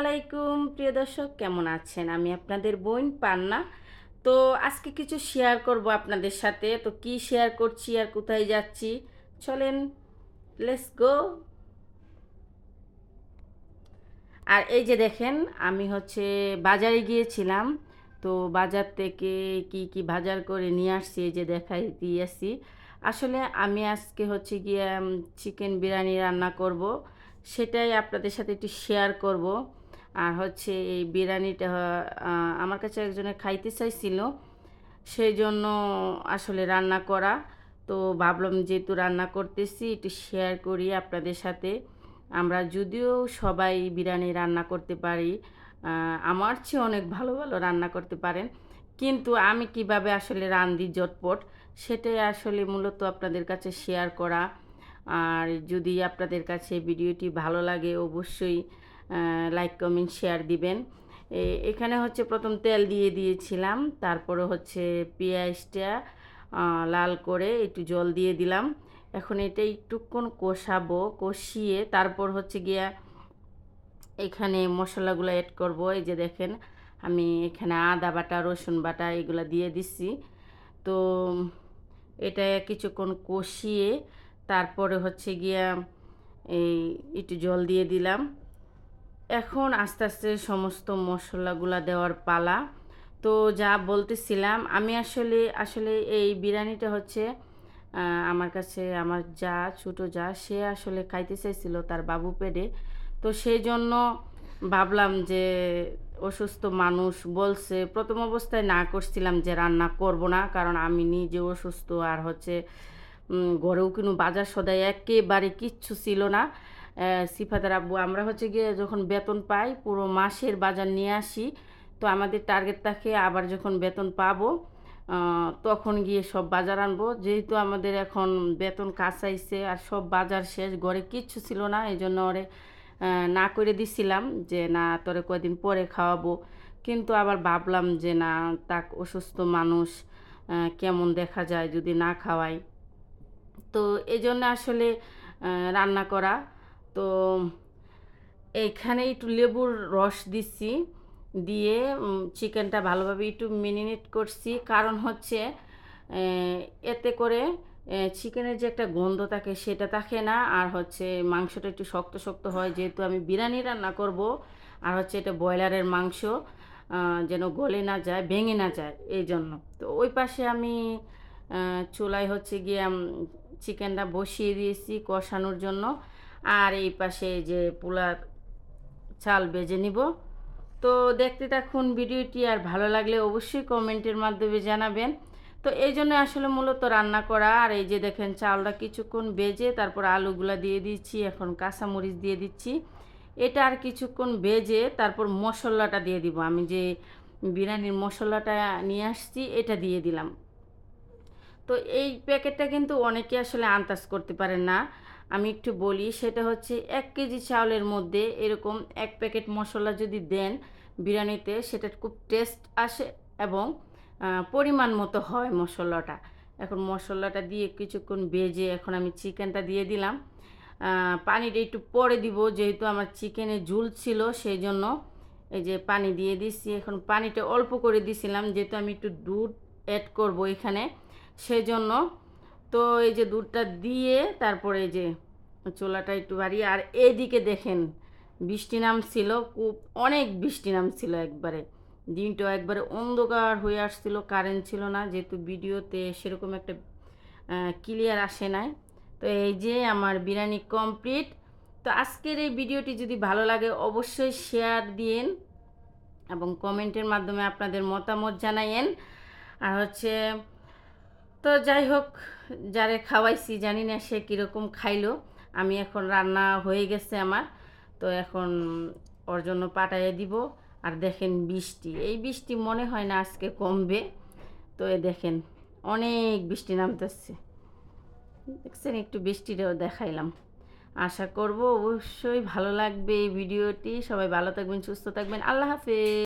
আলাইকুম, প্রিয় দর্শক, কেমন আছেন? আমি আপনাদের বোন পান্না। তো আজকে কিছু শেয়ার করব আপনাদের সাথে। তো কি শেয়ার করছি আর কোথায় যাচ্ছি? চলেন লেটস গো আর এই যে দেখেন, আমি হচ্ছে বাজারে গিয়েছিলাম। তো বাজার থেকে কি কি বাজার করে নিয়ে আসছি, এই যে দেখাই দিয়েছি। আসলে আমি আজকে হচ্ছে গিয়ে চিকেন বিরিয়ানি রান্না করব। সেটাই আপনাদের সাথে একটু শেয়ার করব। আর হচ্ছে এই বিরিয়ানিটা আমার কাছে একজনে খাইতে চাইছিল সেই জন্য আসলে রান্না করা। তো ভাবলাম যেহেতু রান্না করতেছি, একটু শেয়ার করি আপনাদের সাথে। আমরা যদিও সবাই বিরিয়ানি রান্না করতে পারি আমার চেয়ে অনেক ভালো ভালো রান্না করতে পারেন। কিন্তু আমি কীভাবে আসলে রান্ধি জটপট সেটাই আসলে মূলত আপনাদের কাছে শেয়ার করা। আর যদি আপনাদের কাছে ভিডিওটি ভালো লাগে, অবশ্যই লাইক কমেন্ট শেয়ার দিবেন। এখানে হচ্ছে প্রথম তেল দিয়ে দিয়েছিলাম, তারপরে হচ্ছে পেঁয়াজটা লাল করে একটু জল দিয়ে দিলাম। এখন এটা একটুক্ষণ কষাবো, কষিয়ে তারপর হচ্ছে গিয়া এখানে মশলাগুলো অ্যাড করব। এই যে দেখেন, আমি এখানে আদা বাটা, রসুন বাটা এগুলো দিয়ে দিচ্ছি তো, এটা কিছুক্ষণ কষিয়ে তারপরে হচ্ছে গিয়া এই একটু জল দিয়ে দিলাম। এখন আস্তে আস্তে সমস্ত মশলাগুলা দেওয়ার পালা। তো যা বলতেছিলাম, আমি আসলে আসলে এই বিরিয়ানিটা হচ্ছে আমার কাছে, আমার যা, ছোটো যা, সে আসলে খাইতে চাইছিল তার বাবু পেটে। তো সেই জন্য ভাবলাম যে অসুস্থ মানুষ বলছে, প্রথম অবস্থায় না করছিলাম যে রান্না করব না, কারণ আমি নিজে অসুস্থ আর হচ্ছে ঘরেও কিন্তু বাজার সদাই একেবারে কিচ্ছু ছিল না। আহ, সিফাতের আব্বু আমরা হচ্ছে গিয়ে যখন বেতন পাই পুরো মাসের বাজার নিয়ে আসি। তো আমাদের টার্গেট থাকে আবার যখন বেতন পাবো তখন গিয়ে সব বাজার আনব। যেহেতু আমাদের এখন বেতন কাছাইছে আর সব বাজার শেষ ঘরে কিচ্ছু ছিল না এই জন্য ওরে না করে দিছিলাম যে না তোরে কয়দিন পরে খাওয়াবো। কিন্তু আবার ভাবলাম যে না তাক অসুস্থ মানুষ কেমন দেখা যায় যদি না খাওয়াই? তো এই জন্য আসলে রান্না করা। তো এইখানে একটু লেবুর রস দিচ্ছি, দিয়ে চিকেনটা ভালোভাবে একটু মেরিনেট করছি। কারণ হচ্ছে এতে করে চিকেনের যে একটা গন্ধ থাকে সেটা থাকে না। আর হচ্ছে মাংসটা একটু শক্ত শক্ত হয়, যেহেতু আমি বিরিয়ানি রান্না করব, আর হচ্ছে এটা ব্রয়লারের মাংস যেন গলে না যায়, ভেঙে না যায় এই জন্য তো ওই পাশে আমি চুলায় হচ্ছে গিয়ে চিকেনটা বসিয়ে দিয়েছি কষানোর জন্য। আর এই পাশে যে পোলার চাল বেজে নিব। তো দেখতে থাকুন ভিডিওটি, আর ভালো লাগলে অবশ্যই কমেন্টের মাধ্যমে জানাবেন। তো এই জন্য আসলে মূলত রান্না করা, আর এই যে দেখেন চালটা কিছুক্ষণ বেজে তারপর আলুগুলা দিয়ে দিচ্ছি, এখন কাঁচামরিচ দিয়ে দিচ্ছি। এটা আর কিছুক্ষণ ভেজে তারপর মশলাটা দিয়ে দিব। আমি যে বিরিয়ানির মশলাটা নিয়ে আসছি, এটা দিয়ে দিলাম। তো এই প্যাকেটটা কিন্তু অনেকে আসলে আন্দাজ করতে পারেন না। আমি একটু বলি, সেটা হচ্ছে এক কেজি চাউলের মধ্যে এরকম এক প্যাকেট মশলা যদি দেন বিরিয়ানিতে, সেটা খুব টেস্ট আসে এবং পরিমাণ মতো হয় মশলাটা। এখন মশলাটা দিয়ে কিছুক্ষণ বেজে এখন আমি চিকেনটা দিয়ে দিলাম। পানিটা একটু পরে দিব, যেহেতু আমার চিকেনে ঝুল ছিল সেই জন্য এই যে পানি দিয়ে দিচ্ছি। এখন পানিটা অল্প করে দিছিলাম, যেহেতু আমি একটু দুধ অ্যাড করব এখানে। সেই জন্য তো এই যে দুধটা দিয়ে তারপরে এই যে চোলাটা একটু বাড়িয়ে, আর এদিকে দেখেন বৃষ্টি নামছিল, খুব অনেক বৃষ্টি নামছিল একবারে। দিনটা একবারে অন্ধকার হয়ে আসছিল কারেন্ট ছিল না, যেহেতু ভিডিওতে সেরকম একটা ক্লিয়ার আসে নাই। তো এই যে আমার বিরিয়ানি কমপ্লিট তো আজকের এই ভিডিওটি যদি ভালো লাগে অবশ্যই শেয়ার দিন এবং কমেন্টের মাধ্যমে আপনাদের মতামত জানাইয়েন আর হচ্ছে তো যাই হোক, যারে খাওয়াইছি জানি না সে কীরকম খাইলো। আমি এখন রান্না হয়ে গেছে আমার, তো এখন ওর জন্য পাঠাইয়ে দিব। আর দেখেন বৃষ্টি, এই বৃষ্টি মনে হয় না আজকে কমবে। তো এ দেখেন অনেক বৃষ্টি নামতেছে। দেখছেন একটু বৃষ্টিটাও দেখাইলাম। আশা করব অবশ্যই ভালো লাগবে এই ভিডিওটি। সবাই ভালো থাকবেন, সুস্থ থাকবেন। আল্লাহ হাফেজ।